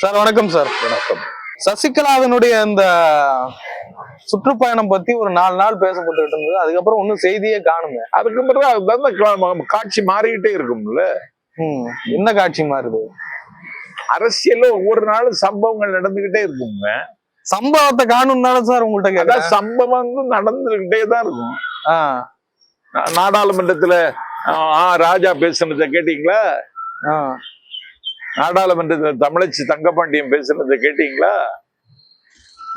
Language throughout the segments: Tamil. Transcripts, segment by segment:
சார் வணக்கம் சார். வணக்கம். சசிகலாவினுடைய இந்த சுற்றுப்பயணம் பத்தி ஒரு நாலு நாள் பேசப்பட்டுக்கிட்டு இருந்தது. அதுக்கப்புறம் ஒன்னும் செய்தியே காணுங்க அதுக்கு பிறகு காட்சி மாறிக்கிட்டே இருக்கும்ல. என்ன காட்சி மாறுது? அரசியல்ல ஒவ்வொரு நாளும் சம்பவங்கள் நடந்துகிட்டே இருக்குங்க சம்பவத்தை காணும் தானே சார் உங்கள்கிட்ட அதான் சம்பவம் நடந்துகிட்டே தான் இருக்கும். நாடாளுமன்றத்துல ராஜா பேசுனதை கேட்டீங்களா. நாடாளுமன்றத்துல தமிழச்சி தங்கபாண்டியன் பேசுனதை கேட்டீங்களா?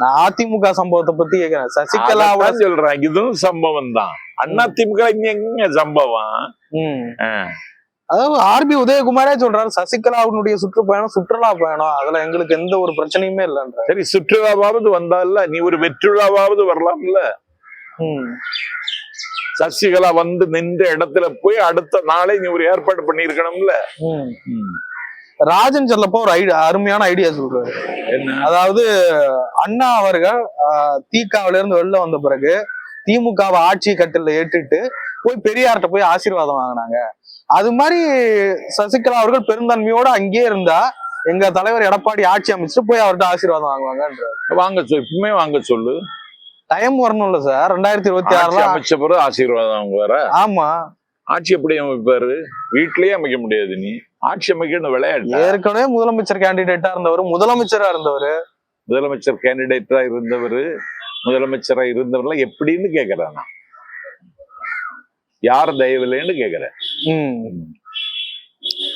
நான் அதிமுக சம்பவத்தை பத்தி கேக்குறேன். சசிகலாவோட சொல்றேன். இதுவும் சம்பவம் தான். அண்ணா திமுக எங்க சம்பவம். அதாவது ஆர்பி உதயகுமாரே சொல்றாரு சசிகலாவினுடைய சுற்றுப்பயணம் சுற்றுலா பயணம். அதுல எங்களுக்கு எந்த ஒரு பிரச்சனையுமே இல்லைன்ற சரி சுற்றுலாவாவது வந்தால நீ ஒரு வெற்றுலாவாவது வரலாம்ல. சசிகலா வந்து நின்ற இடத்துல போய் அடுத்த நாளே நீ ஒரு ஏற்பாடு பண்ணிருக்கணும்ல. ராஜன் செல்லப்போ ஒரு ஐடியா அருமையான ஐடியா சொல்றாரு. அதாவது அண்ணா அவர்கள் தீகாவில இருந்து வெளில வந்த பிறகு திமுகவை ஆட்சி கட்டில ஏற்றுட்டு போய் பெரியார்ட்ட போய் ஆசீர்வாதம் வாங்கினாங்க. அது மாதிரி சசிகலா அவர்கள் பெருந்தன்மையோட அங்கேயே இருந்தா எங்க தலைவர் எடப்பாடி ஆட்சி அமைச்சிட்டு போய் அவர்கிட்ட ஆசீர்வாதம் வாங்குவாங்கன்ற வாங்க சொல் இப்பவுமே வாங்க சொல்லு. டைம் வரணும்ல சார் ரெண்டாயிரத்தி இருபத்தி ஆறுல அமைச்ச பிறகு ஆசீர்வாதம் அவங்க வேற ஆமா. ஆட்சி எப்படி அமைப்பாரு? வீட்லயே அமைக்க முடியாது நீ. ஆட்சி அமைக்கணும் விளையாட்டு? ஏற்கனவே முதலமைச்சர் கேண்டிடேட்டா இருந்தவர் முதலமைச்சரா இருந்தவர். முதலமைச்சர் கேண்டிடேட்டா இருந்தவர் முதலமைச்சரா இருந்தவர்லாம் எப்படின்னு கேக்குறேன்? நான் யார் தயவுலன்னு கேக்குறேன்.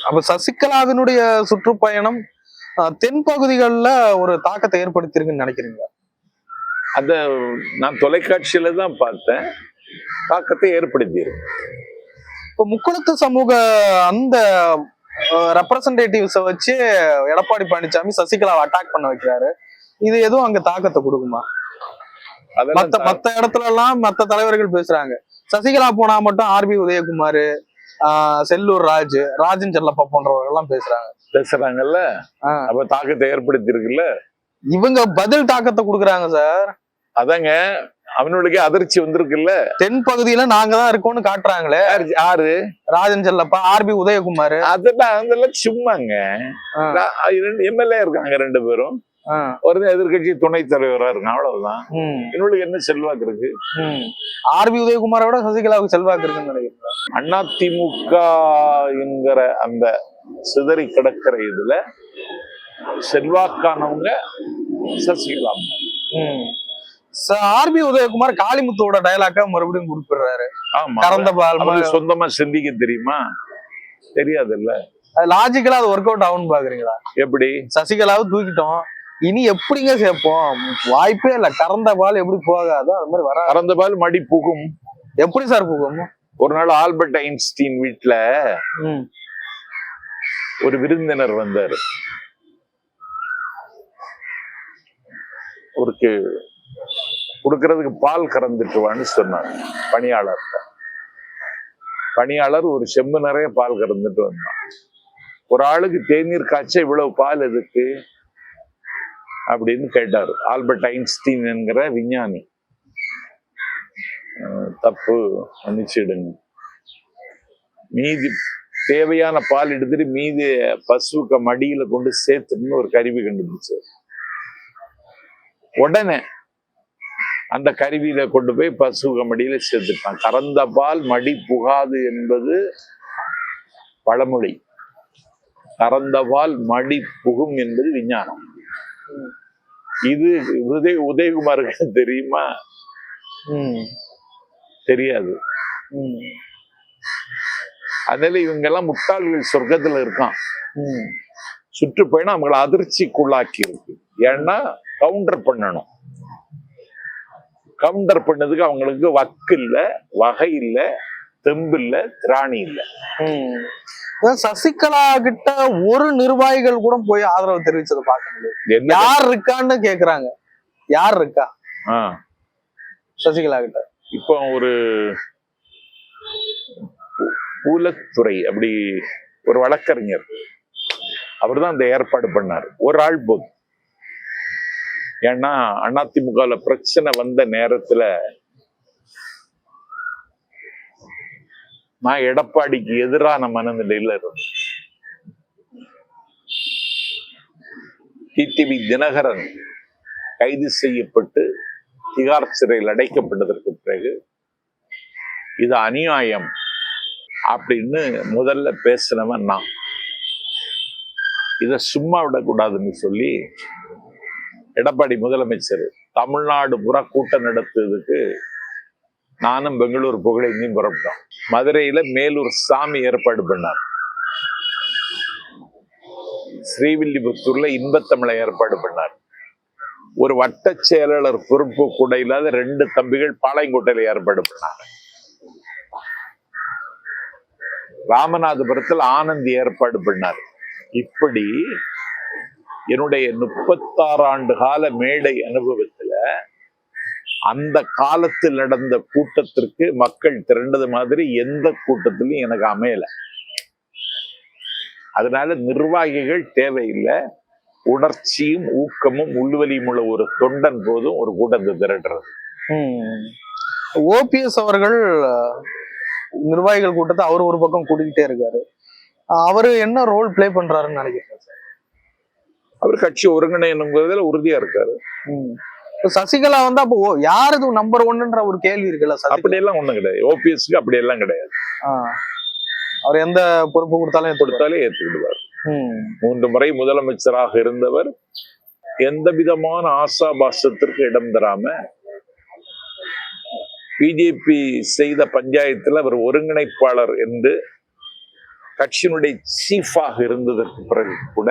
அப்ப சசிகலாவினுடைய சுற்றுப்பயணம் ஆஹ், தென் பகுதிகளில் ஒரு தாக்கத்தை ஏற்படுத்தியிருக்குன்னு நினைக்கிறீங்களா? அத நான் தொலைக்காட்சியில தான் பார்த்தேன். தாக்கத்தை ஏற்படுத்தியிருக்கு. இப்ப முக்குளத்து சமூக அந்த ரெப்ரசன்டேட்டிவ்ஸ வச்சு எடப்பாடி பழனிசாமி சசிகலாவை அட்டாக் பண்ண வைக்கிறாரு. இது எதுவும் அங்க தாக்கத்தை கொடுக்குமா? மத்த மத்த இடத்துல எல்லாம் மத்த தலைவர்கள் பேசுறாங்க. சசிகலா போனா மட்டும் ஆர்பி உதயகுமார் ஆஹ் செல்லூர் ராஜ் ராஜன் செல்லப்பா போன்றவர்கள் எல்லாம் பேசுறாங்க. பேசுறாங்கல்ல. அப்ப தாக்கத்தை ஏற்படுத்தி இருக்குல்ல இவங்க பதில் தாக்கத்தை கொடுக்குறாங்க சார். அதாங்க அவனுடைய அதிர்ச்சி வந்திருக்குல்ல? தென் பகுதியில நாங்க தான் இருக்கோம்னு காட்டுறாங்களே. யாரு- யாரு? ராஜன் செல்லப்பா ஆர்பி உதயகுமார். அதெல்லாம் அதெல்லாம் சும்மாங்க. எம்எல்ஏ இருக்காங்க ரெண்டு பேரும். ஆஹ் ஒருத்தன் எதிர்க்கட்சி துணைத் தலைவரா இருக்கான் அவ்வளவுதான். இவனுக்கு என்ன செல்வாக்கு இருக்கு? உம் ஆர்பி உதயகுமாரை விட சசிகலாவுக்கு செல்வாக்கு இருக்குன்னு நினைக்கிறேன். அதிமுக என்கிற அந்த சிதறி கிடக்கிற இதுல செல்வாக்கானவங்க சசிகலா. ஆர்பி உதயகுமார் காளிமுத்துவோட டயலாக்கா மறுபடியும் குறிப்பிடுறாரு. கறந்த பால் சொந்தமா சிந்திக்க தெரியுமா? தெரியாதுல்ல. லாஜிக்கலா அது ஒர்க் அவுட் ஆகும்னு பாக்குறீங்களா? எப்படி? சசிகலாவை தூக்கிட்டோம். இனி எப்படிங்க சேர்ப்போம் வாய்ப்பே இல்ல. கறந்த பால் எப்படி போகாதோ அது மாதிரி வராது. கறந்த பால் மடி புகும். எப்படி சார் போகும்? ஒரு நாள் ஆல்பர்ட் ஐன்ஸ்டீன் வீட்டுல. ஒரு விருந்தினர் வந்தாரு. ஒரு கொடுக்கறதுக்கு பால் கறந்துட்டு வான்னு சொன்னார் பணியாளர் பணியாளர் ஒரு செம்பு நிறைய பால் கறந்துட்டு வந்தான். ஒரு ஆளுக்கு தேநீர் காய்ச்ச இவ்வளவு பால் எதுக்கு? அப்படின்னு கேட்டார். ஆல்பர்ட் ஐன்ஸ்டீன் என்கிற விஞ்ஞானி. தப்பு மன்னிச்சிடுங்க. மீதி தேவையான பால் எடுத்துட்டு மீதி பசுவுக்கு மடியில கொண்டு சேர்த்துன்னு ஒரு கருவி கண்டுபிடிச்சார். உடனே அந்த கருவியில கொண்டு போய் பசுவுக்கு மடியில சேர்த்துட்டான் கறந்த பால் மடி புகாது என்பது பழமொழி. கறந்த பால் மடி புகும் என்பது விஞ்ஞானம். இது உதய உதயகுமாருக்கு தெரியுமா. தெரியாது. அதனால இவங்க எல்லாம் முட்டாள்கள் சொர்க்கத்துல இருக்கான். சுற்றுப்பயணம் அவங்களை அதிர்ச்சிக்குள்ளாக்கி இருக்கு ஏன்னா கவுண்டர் பண்ணணும். கவுண்டர் பண்ணதுக்கு அவங்களுக்கு வக்கு இல்ல வகை இல்ல தெம்பு இல்ல திராணி இல்ல. சசிகலா கிட்ட ஒரு நிர்வாகிகள் கூட போய் ஆதரவு தெரிவிச்சதை என்ன? யார் இருக்கான்னு கேக்குறாங்க. யார் இருக்கா? சசிகலா கிட்ட. இப்போ ஒரு பூலத்துறை அப்படி ஒரு வழக்கறிஞர். அவர்தான் அந்த ஏற்பாடு பண்ணார். ஒரு ஆள் போதும் ஏன்னா அதிமுகவில் பிரச்சனை வந்த நேரத்துல நான் எடப்பாடிக்கு எதிரான மனநிலையில் இருந்தேன். டிடிவி தினகரன் கைது செய்யப்பட்டு திகார் சிறையில் அடைக்கப்பட்டதற்கு பிறகு இது அநியாயம் அப்படின்னு முதல்ல பேசினவன் நான். இதை சும்மா விடக்கூடாதுன்னு சொல்லி எடப்பாடி முதலமைச்சர் தமிழ்நாடு புற கூட்டம் நடத்துறதுக்கு நானும் பெங்களூர் புகழேந்தியும் புறப்பட்டோம். மதுரையில மேலூர் சாமி ஏற்பாடு பண்ணார். ஸ்ரீவில்லிபுத்தூர்ல இன்பத்தமிழை ஏற்பாடு பண்ணார். ஒரு வட்ட செயலாளர் பொறுப்பு கூட இல்லாத ரெண்டு தம்பிகள் பாளையங்கோட்டையில ஏற்பாடு பண்ணாங்க. ராமநாதபுரத்தில் ஆனந்த் ஏற்பாடு பண்ணார். இப்படி என்னுடைய முப்பத்தாறு ஆண்டு கால மேடை அனுபவத்துல அந்த காலத்தில் நடந்த கூட்டத்திற்கு மக்கள் திரண்டது மாதிரி எந்த கூட்டத்திலும் எனக்கு அமையல. அதனால நிர்வாகிகள் தேவையில்லை. உணர்ச்சியும் ஊக்கமும் உள்வலியும் உள்ள ஒரு தொண்டன் போதும் ஒரு கூட்டத்தை திரட்டுறது. ஓபிஎஸ் அவர்கள் நிர்வாகிகள் கூட்டத்தை அவர் ஒரு பக்கம் கூட்டிக்கிட்டே இருக்காரு. அவரு என்ன ரோல் பிளே பண்றாருன்னு நினைக்கிறேன் சார் அவர் கட்சி ஒருங்கிணைங்கிறதுல உறுதியா இருக்காரு. சசிகலா வந்து அப்போ யார் இது நம்பர் ஒன்னுன்ற ஒரு கேள்வி இருக்குல்ல சசிகலா? அப்படியெல்லாம் ஒண்ணும் கிடையாது. ஓபிஎஸ்க்கு அப்படி எல்லாம் கிடையாது. அவர் எந்த பொறுப்பு கொடுத்தாலும். கொடுத்தாலே ஏற்றுக்கிடுவார் மூன்று முறை முதலமைச்சராக இருந்தவர் எந்த விதமான ஆசாபாசத்திற்கு இடம் தராம பிஜேபி செய்த பஞ்சாயத்துல அவர் ஒருங்கிணைப்பாளர் என்று கட்சியினுடைய சீஃபாக இருந்ததற்கு பிறகு கூட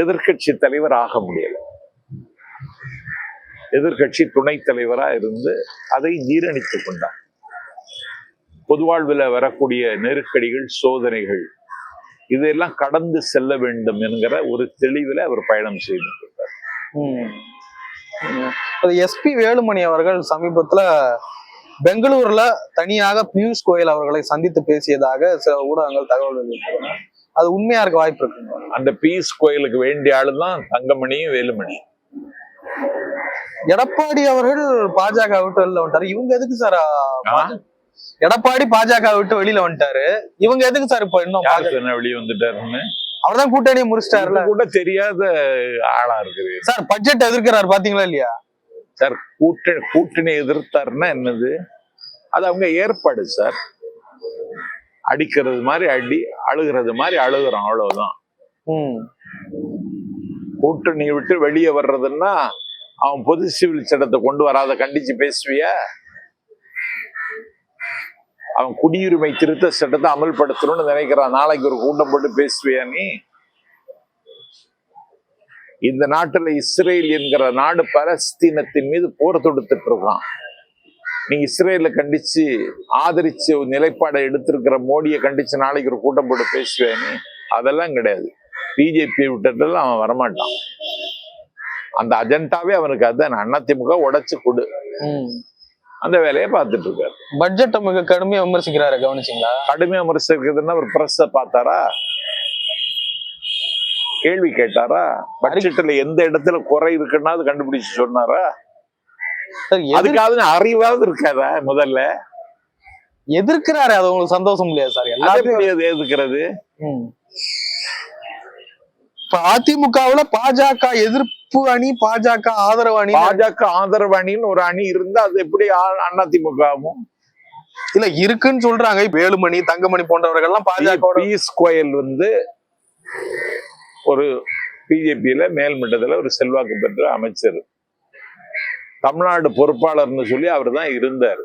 எதிர்க்கட்சி தலைவர் ஆக முடியல. எதிர்கட்சி துணைத் தலைவரா இருந்து அதை ஜீரணித்துக் கொண்டார் பொதுவாழ்வில் வரக்கூடிய நெருக்கடிகள் சோதனைகள் இதெல்லாம் கடந்து செல்ல வேண்டும் என்கிற ஒரு தெளிவில் அவர் பயணம் செய்து கொண்டார். எஸ்பி வேலுமணி அவர்கள் சமீபத்துல பெங்களூர்ல தனியாக பியூஷ் கோயல் அவர்களை சந்தித்து பேசியதாக சில ஊடகங்கள் தகவல் வெளியிட்டுள்ளன அது உண்மையா இருக்க வாய்ப்பு இருக்குங்க அந்த பீஸ் கோயிலுக்கு வேண்டிய ஆளுதான் தங்கமணியும் வேலுமணி. எடப்பாடி அவர்கள் பாஜக விட்டு வெளில வந்துட்டாரு. இவங்க எதுக்கு சார்? எடப்பாடி பாஜக விட்டு வெளியில வந்துட்டாரு? இவங்க எதுக்கு சார் இப்ப இன்னும் வெளியே வந்துட்டாருன்னு? அவர்தான் கூட்டணியை முடிச்சிட்டாருல கூட தெரியாத ஆளா இருக்குது சார் பட்ஜெட் எதிர்க்கிறாரு பாத்தீங்களா இல்லையா? சார் கூட்டணி கூட்டணி எதிர்த்தாருன்னா என்னது? அது அவங்க ஏற்பாடு சார். அடிக்கிறது மாதிரி அடி அழுகிறது மாதிரி அழுகுறோம் அவ்வளவுதான். ம். கூட்டணியை விட்டு வெளியே வர்றதுன்னா அவன் பொது சிவில் சட்டத்தை கொண்டு வராத கண்டிச்சு பேசுவியா? அவன் குடியுரிமை திருத்த சட்டத்தை அமல்படுத்தணும்னு நினைக்கிறான். நாளைக்கு ஒரு கூட்டம் போட்டு பேசுவியா நீ? இந்த நாட்டுல இஸ்ரேல் என்கிற நாடு பலஸ்தீனத்தின் மீது போர் தொடுத்துட்டு இருக்கான். நீ இஸ்ரேலை கண்டிச்சு ஆதரிச்சு ஒரு நிலைப்பாடை எடுத்திருக்கிற மோடியை கண்டிச்சு நாளைக்கு ஒரு கூட்டம் போட்டு பேசுவியா நீ அதெல்லாம் கிடையாது. பிஜேபியை விட்டதெல்லாம் அவன் வரமாட்டான். அந்த அஜெண்டாவே அவனுக்கு அதான். அதிமுக உடைச்சு கொடு. அந்த வேலையை பார்த்துட்டு இருக்காரு. பட்ஜெட்டை மிக கடுமையா விமர்சிக்கிறாரு கவனிச்சிங்களா? கடுமையா விமர்சிக்கிறதுன்னா ஒரு பிரஸ்ஸ பார்த்தாரா? கேள்வி கேட்டாரா? பட்ஜெட்ல எந்த இடத்துல குறை இருக்குன்னா அது கண்டுபிடிச்சு சொன்னாரா? அதுக்காவது அறிவாவது இருக்காதா முதல்ல? எதிர்க்கிறாரு அது உங்களுக்கு சந்தோஷம் இல்லையா சார்? எல்லாத்தையும். இப்ப அதிமுகவுல பாஜக எதிர்ப்பு அணி பாஜக ஆதரவு அணி பாஜக ஆதரவு அணின்னு ஒரு அணி இருந்தா அது எப்படி அதிமுக ஆகும் இல்ல இருக்குன்னு சொல்றாங்க. வேலுமணி தங்கமணி போன்றவர்கள் எல்லாம் பாஜக பீஸ் கோயல் வந்து ஒரு பிஜேபியில மேல்மட்டத்துல ஒரு செல்வாக்கு பெற்ற அமைச்சர். தமிழ்நாடு பொறுப்பாளர்னு சொல்லி அவர் தான் இருந்தார்.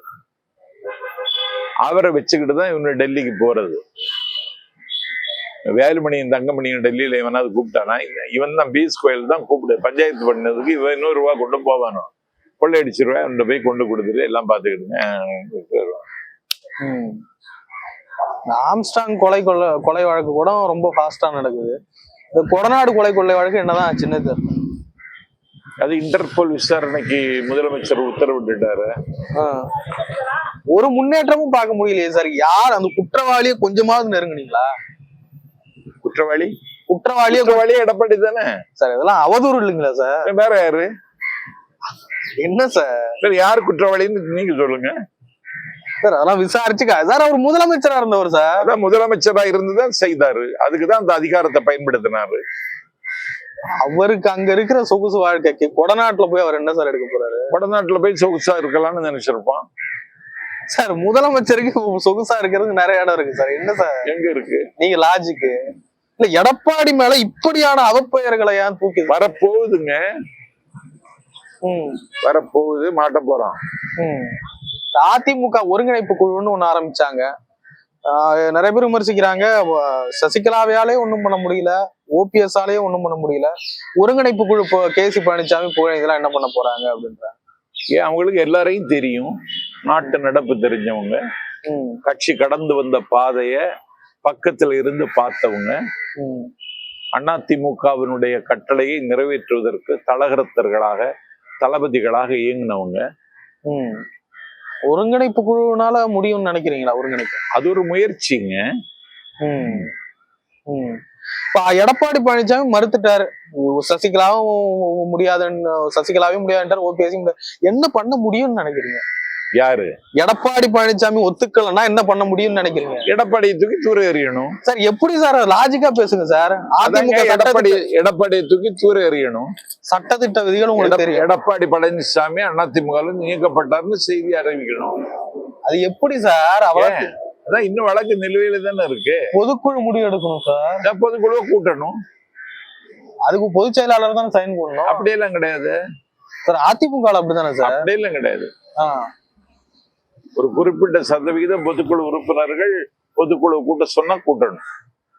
அவரை வச்சுக்கிட்டு தான் இவனு டெல்லிக்கு போறது. வேலுமணியும் தங்கமணியும் டெல்லியில இவனாவது கூப்பிட்டானா? இவன் தான் பீஸ் கோயில் தான் கூப்பிடு பஞ்சாயத்து பண்ணதுக்கு இவன் இன்னொரு ரூபா கொண்டு போவானோ? கொள்ளையடிச்சிருவா அவன்கிட்ட போய் கொண்டு கொடுத்துட்டு எல்லாம் பார்த்துக்கிடுங்க. ஆம்ஸ்டாங் கொலை கொள்ள கொலை வழக்கு கூட ரொம்ப ஃபாஸ்டா நடக்குது. இந்த கொடநாடு கொலை கொள்ளை வழக்கு என்னதான் சின்னது அது இன்டர்போல் விசாரணைக்கு முதலமைச்சர் உத்தரவிட்டுட்டாரு. ஒரு முன்னேற்றமும் பார்க்க முடியலையே சார். யார் அந்த குற்றவாளியை கொஞ்சமாவது நெருங்குனீங்களா? குற்றவாளி? குற்றவாளியை குற்றவாளி எடப்பாடி தானே? சார் இதெல்லாம் அவதூறு இல்லைங்களா சார்? வேற யாரு? என்ன சார்? யாரு குற்றவாளின்னு நீங்க சொல்லுங்க. சார் அதெல்லாம் விசாரிச்சுக்க. சார் அவர் முதலமைச்சரா இருந்தவர் சார். அதான் முதலமைச்சரா இருந்துதான் செய்தாரு. அதுக்குதான் அந்த அதிகாரத்தை பயன்படுத்தினாரு. அவருக்கு அங்க இருக்கிற சொகுசு வாழ்க்கைக்கு கொடநாட்டுல போய் அவர் என்ன சார் எடுக்க போறாரு? வடநாட்டுல போய் சொகுசா இருக்கலாம்னு நினைச்சிருப்பான் சார் முதலமைச்சருக்கு சொகுசா இருக்கிறதுக்கு நிறைய இடம் இருக்கு சார். என்ன சார்? எங்க இருக்கு? நீங்க லாஜிக்கு இல்ல எடப்பாடி மேல இப்படியான அவப்பெயர்களை ஏன் தூக்கி வரப்போகுதுங்க. ம், வரப்போகுது மாட்ட போறான். அதிமுக ஒருங்கிணைப்பு குழுன்னு ஒண்ணு ஆரம்பிச்சாங்க. நிறைய பேர் விமர்சிக்கிறாங்க. சசிகலாவையாலே ஒண்ணும் பண்ண முடியல. ஓபிஎஸ் ஆலேயே ஒண்ணும் பண்ண முடியல. ஒருங்கிணைப்பு குழு கே சி பழனிசாமி புகழ் இதெல்லாம் என்ன பண்ண போறாங்க அப்படின்றாங்க ஏன் அவங்களுக்கு எல்லாரையும் தெரியும். நாட்டு நடப்பு தெரிஞ்சவங்க. கட்சி கடந்து வந்த பாதைய பக்கத்துல இருந்து பார்த்தவங்க. ம், அதிமுகவினுடைய கட்டளையை நிறைவேற்றுவதற்கு தலகரத்தர்களாக தளபதிகளாக இயங்கினவங்க. ஒருங்கிணைப்பு குழுனால முடியும்னு நினைக்கிறீங்களா ஒருங்கிணைப்பு? அது ஒரு முயற்சிங்க. இப்ப எடப்பாடி பழனிசாமி மறுத்துட்டாரு. சசிகலாவும் முடியாதுன்னு சசிகலாவையும் முடியாதுன்றார் ஓபிஎஸ் என்ன பண்ண முடியும்னு நினைக்கிறீங்க? யாரு? எடப்பாடி பழனிசாமி ஒத்துக்கலன்னா என்ன பண்ண முடியும்னு நினைக்கிறீங்க? எடப்பாடியை தூக்கி தூர எறியணும் சார் எப்படி சார் லாஜிக்கா பேசுங்க சார்? அதிமுக எடப்பாடி எடப்பாடியை தூக்கி தூர எறியணும் சட்டத்திட்ட விதிகள் உங்களுக்கு தெரியும். எடப்பாடி பழனிசாமி அதிமுக நீக்கப்பட்டார்னு செய்தி அறிவிக்கணும். அது எப்படி சார்? அவர்? அதான் இன்னும் வழக்கு நிலுவையில தானே இருக்கு. பொதுக்குழு முடிவு எடுக்கணும் சார். பொதுக்குழுவை கூட்டணும். அதுக்கு பொதுச் செயலாளர் தான் சைன் பண்ணணும் அப்படியெல்லாம் கிடையாது. சார் அதிமுக அப்படிதானே சார்? அப்படியெல்லாம் கிடையாது. ஆ. ஒரு குறிப்பிட்ட சதவிகிதம் பொதுக்குழு உறுப்பினர்கள் பொதுக்குழு கூட்ட சொன்னா கூட்டணும்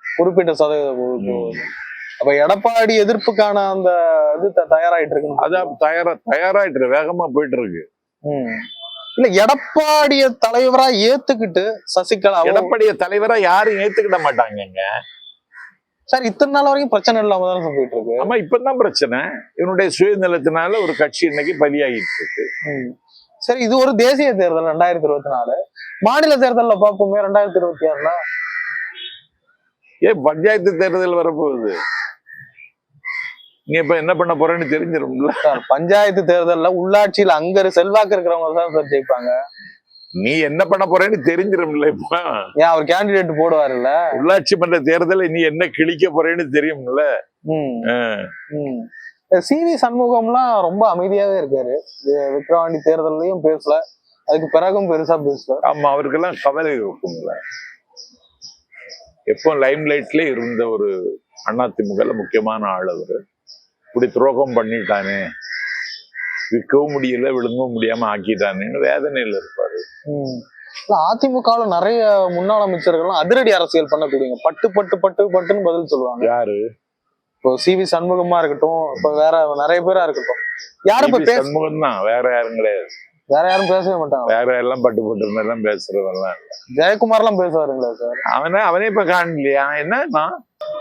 குறிப்பிட்ட சதவீத குழு. அப்ப எடப்பாடி எதிர்ப்புக்கான அந்த இது தயாராயிட்டு இருக்கு அதான் தயாரா தயாராயிட்டு வேகமா போயிட்டு இருக்கு. இல்ல எடப்பாடிய தலைவரா ஏத்துக்கிட்டு சசிகலா எடப்பாடிய தலைவரா யாரும் ஏத்துக்கிட மாட்டாங்கங்க சார் இத்தனை நாள் வரைக்கும் பிரச்சனை இல்லாம தானே போயிட்டு இருக்கு ஆமா இப்பதான் பிரச்சனை இவனுடைய சுயநலத்தினால ஒரு கட்சி இன்னைக்கு பலியாகிட்டு இருக்கு. சரி இது ஒரு தேசிய தேர்தல் ரெண்டாயிரத்தி இருபத்தி நாலு. மாநில தேர்தல்ல பார்ப்போமே ரெண்டாயிரத்தி இருபத்தி ஆறுல ஏன் பஞ்சாயத்து தேர்தல் வரப்போகுது. நீ இப்ப என்ன பண்ண போறேன்னு தெரிஞ்சிரும்ல. சார் பஞ்சாயத்து தேர்தல்ல உள்ளாட்சியில அங்க செல்வாக்கு இருக்கிறவங்க தான் சார் ஜெயிப்பாங்க. நீ என்ன பண்ண போறேன்னு தெரிஞ்சிரும்ல இப்ப. ஏன் அவர் கேண்டிடேட் போடுவாருல்ல? உள்ளாட்சி மன்ற தேர்தலை நீ என்ன கிழிக்க போறேன்னு தெரியும்ல. சி வி சண்முகம்லாம் ரொம்ப அமைதியாவே இருக்காரு. வி- விக்கிரவாண்டி தேர்தல்லையும் பேசல. அதுக்கு பிறகும் பெருசா பேசல. ஆமா அவருக்கெல்லாம் கவலை இருக்கும்ல. எப்போ லைம் லைட்ல இருந்த ஒரு அதிமுகல முக்கியமான ஆள் அவரு. இப்படி துரோகம் பண்ணிட்டானே. விற்கவும் முடியல விழுங்கவும் முடியாம ஆக்கிட்டானேன்னு வேதனையில இருப்பாரு. அதிமுகவுல நிறைய முன்னாள் அமைச்சர்கள்லாம் அதிரடி அரசியல் பண்ணக்கூடியங்க பட்டு பட்டு பட்டு பட்டுன்னு பதில் சொல்லுவாங்க. யாரு? இப்போ சி வி சண்முகமா இருக்கட்டும் இப்ப வேற நிறைய பேரா இருக்கட்டும். யாரும் இப்ப பேச சண்முகம் தான் வேற யாரும் கிடையாது. வேற யாரும் பேசவே மாட்டாங்க. வேற எல்லாம் பட்டு போட்டு எல்லாம் பேசுறதெல்லாம். ஜெயக்குமார் எல்லாம் பேசுவாருங்களா சார் அவனே அவனே இப்ப காணலையா. என்னன்னா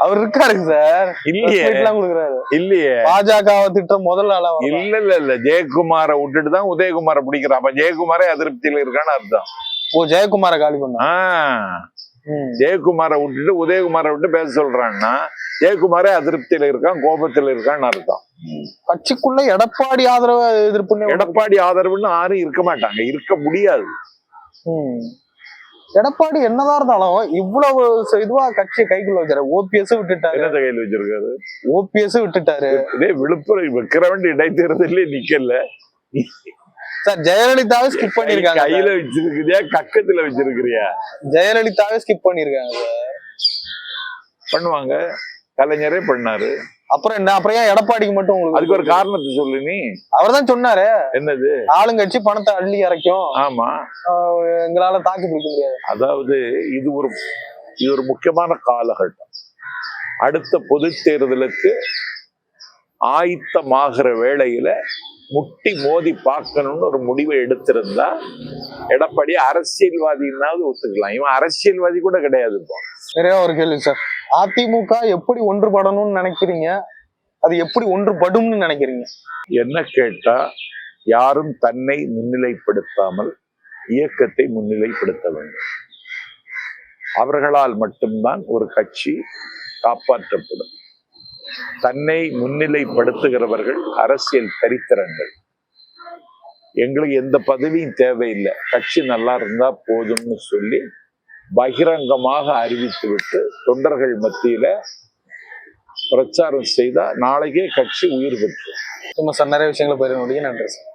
அவர் இருக்காருங்க சார் இல்லையே. கொடுக்குறாரு. இல்லையே. பாஜகவை திட்ட முதல் ஆளா வரலாம். இல்ல இல்ல இல்ல. ஜெயக்குமாரை விட்டுட்டு தான் உதயகுமாரை பிடிக்கிறான். அப்ப ஜெயக்குமாரே அதிருப்தியில இருக்கான்னு அர்த்தம். ஓ ஜெயக்குமார காலி பண்ணா. ஜெயக்குமாரை விட்டுட்டு உதயகுமாரை விட்டு பேச சொல்றான்னா ஜெயக்குமாரே அதிருப்தியில இருக்கான் கோபத்துல இருக்கான்னு அர்த்தம். கட்சிக்குள்ள எடப்பாடி ஆதரவு எதிர்ப்புன்னு எடப்பாடி ஆதரவுன்னு யாரும் இருக்க மாட்டாங்க இருக்க முடியாது. எடப்பாடி என்னதான் இருந்தாலும் இவ்வளவு இதுவா கட்சியை கைக்குள்ள வச்சாரு. ஓபிஎஸ் விட்டுட்டாரு. என்னத்த கையில் வச்சிருக்காரு? ஓபிஎஸ் விட்டுட்டாரு. இதே விழுப்புரம் விக்கிரவண்டி இடைத்தேர்தலே நிக்கல. சார் ஜெயலலிதாவே ஸ்கிப் பண்ணிருக்காங்க கையில வச்சிருக்கிறியா கக்கத்துல வச்சிருக்கிறியா? ஜெயலலிதாவே ஸ்கிப் பண்ணிருக்காங்க பண்ணுவாங்க. கலைஞரே பண்ணாரு. அப்புறம் என்ன? அப்புறம் ஏன் எடப்பாடிக்கு மட்டும் உங்களுக்கு அதுக்கு ஒரு காரணத்தை சொல்லு நீ. அவர் தான் சொன்னாரு. என்னது? ஆளுங்கட்சி பணத்தை அள்ளி இறைக்கும் ஆமா. எங்களால தாக்கு பிடிக்க முடியாது. அதாவது இது ஒரு இது ஒரு முக்கியமான காலகட்டம். அடுத்த பொது தேர்தலுக்கு ஆயத்தமாகிற வேளையில முட்டி மோதி பார்க்கணும்னு ஒரு முடிவை எடுத்திருந்தா எடப்பாடி அரசியல்வாதினாவது ஒத்துக்கலாம். இவன் அரசியல்வாதி கூட கிடையாது இப்போ. நிறைய ஒரு கேள்வி சார். அதிமுக எப்படி ஒன்றுபடணும்னு நினைக்கிறீங்க? அது எப்படி ஒன்றுபடும்னு நினைக்கிறீங்க? என்ன கேட்டா யாரும் தன்னை முன்னிலைப்படுத்தாமல் இயக்கத்தை முன்னிலைப்படுத்த வேண்டும். அவர்களால் மட்டும்தான் ஒரு கட்சி காப்பாற்றப்படும். தன்னை முன்னிலைப்படுத்துகிறவர்கள் அரசியல் தரித்திரங்கள். எங்களுக்கு எந்த பதவியும் தேவையில்லை. கட்சி நல்லா இருந்தா போதும்னு சொல்லி பகிரங்கமாக அறிவித்துவிட்டு தொண்டர்கள் மத்தியில பிரச்சாரம் செய்தா நாளைக்கே கட்சி உயிர் பெற்று. சும்மா சார் நிறைய விஷயங்களை பயிர முடியும் நன்றி சார்.